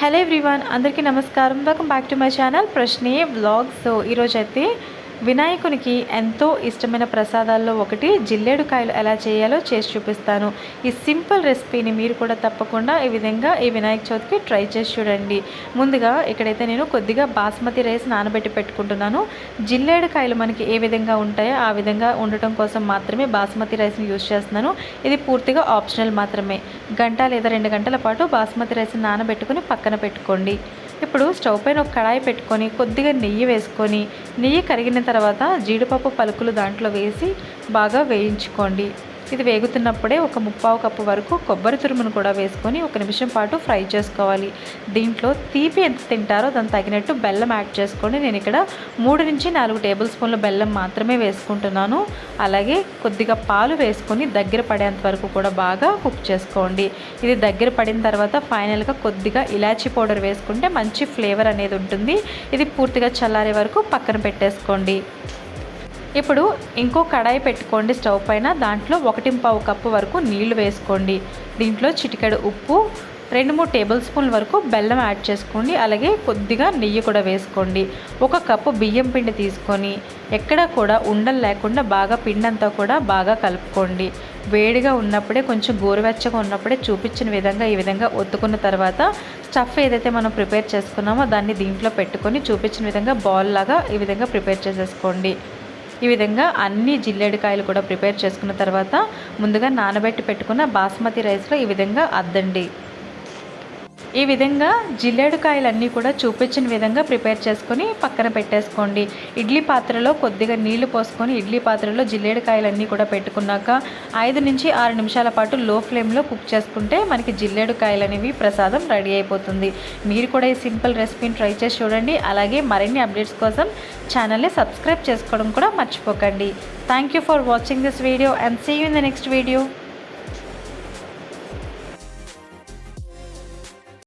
Hello everyone అందరికీ నమస్కారం. Welcome back to my channel Prashne vlog so ఈరోజైతే వినాయకునికి ఎంతో ఇష్టమైన ప్రసాదాల్లో ఒకటి జిల్లేడు కాయలు ఎలా చేయాలో చేసి చూపిస్తాను. ఈ సింపుల్ రెసిపీని మీరు కూడా తప్పకుండా ఈ విధంగా ఈ వినాయక చవితికి ట్రై చేసి చూడండి. ముందుగా ఇక్కడైతే నేను కొద్దిగా బాస్మతి రైస్ నానబెట్టి పెట్టుకుంటున్నాను. జిల్లేడు కాయలు మనకి ఏ విధంగా ఉంటాయో ఆ విధంగా ఉండటం కోసం మాత్రమే బాస్మతి రైస్ని యూజ్ చేస్తున్నాను. ఇది పూర్తిగా ఆప్షనల్ మాత్రమే. గంట లేదా రెండు గంటల పాటు బాస్మతి రైస్ని నానబెట్టుకుని పక్కన పెట్టుకోండి. ఇప్పుడు స్టవ్ పైన ఒక కడాయి పెట్టుకొని కొద్దిగా నెయ్యి వేసుకొని నెయ్యి కరిగిన తర్వాత జీడిపప్పు పలుకులు దాంట్లో వేసి బాగా వేయించుకోండి. ఇది వేగుతున్నప్పుడే ఒక ముప్పావు కప్పు వరకు కొబ్బరి తురుమును కూడా వేసుకొని ఒక నిమిషం పాటు ఫ్రై చేసుకోవాలి. దీంట్లో తీపి ఎంత తింటారో దానికి తగినట్టు బెల్లం యాడ్ చేసుకోండి. నేను ఇక్కడ మూడు నుంచి నాలుగు టేబుల్ స్పూన్ల బెల్లం మాత్రమే వేసుకుంటున్నాను. అలాగే కొద్దిగా పాలు వేసుకొని దగ్గర పడేంత వరకు కూడా బాగా కుక్ చేసుకోండి. ఇది దగ్గర పడిన తర్వాత ఫైనల్గా కొద్దిగా ఇలాచీ పౌడర్ వేసుకుంటే మంచి ఫ్లేవర్ అనేది ఉంటుంది. ఇది పూర్తిగా చల్లారే వరకు పక్కన పెట్టేసుకోండి. ఇప్పుడు ఇంకో కడాయి పెట్టుకోండి స్టవ్ పైన. దాంట్లో ఒకటి పావు కప్పు వరకు నీళ్ళు వేసుకోండి. దీంట్లో చిటికెడు ఉప్పు రెండు మూడు టేబుల్ స్పూన్ల వరకు బెల్లం యాడ్ చేసుకోండి. అలాగే కొద్దిగా నెయ్యి కూడా వేసుకోండి. ఒక కప్పు బియ్యం పిండి తీసుకొని ఎక్కడ కూడా ఉండలు లేకుండా బాగా పిండి అంతా కూడా బాగా కలుపుకోండి. వేడిగా ఉన్నప్పుడే కొంచెం గోరువెచ్చగా ఉన్నప్పుడే చూపించిన విధంగా ఈ విధంగా ఒత్తుకున్న తర్వాత స్టఫ్ ఏదైతే మనం ప్రిపేర్ చేసుకున్నామో దాన్ని దీంట్లో పెట్టుకొని చూపించిన విధంగా బాల్ లాగా ఈ విధంగా ప్రిపేర్ చేసేసుకోండి. ఈ విధంగా అన్ని జిల్లేడికాయలు కూడా ప్రిపేర్ చేసుకున్న తర్వాత ముందుగా నానబెట్టి పెట్టుకున్న బాస్మతి రైస్లో ఈ విధంగా అద్దండి. ఈ విధంగా జిల్లేడుకాయలన్నీ కూడా చూపించిన విధంగా ప్రిపేర్ చేసుకొని పక్కన పెట్టేసుకోండి. ఇడ్లీ పాత్రలో కొద్దిగా నీళ్ళు పోసుకొని ఇడ్లీ పాత్రలో జిల్లేడుకాయలన్నీ కూడా పెట్టుకున్నాక ఐదు నుంచి ఆరు నిమిషాల పాటు లో ఫ్లేమ్లో కుక్ చేసుకుంటే మనకి జిల్లేడుకాయలు అనేవి ప్రసాదం రెడీ అయిపోతుంది. మీరు కూడా ఈ సింపుల్ రెసిపీని ట్రై చేసి చూడండి. అలాగే మరిన్ని అప్డేట్స్ కోసం ఛానల్ని సబ్స్క్రైబ్ చేసుకోవడం కూడా మర్చిపోకండి. Thank you for watching this video and see you in the next video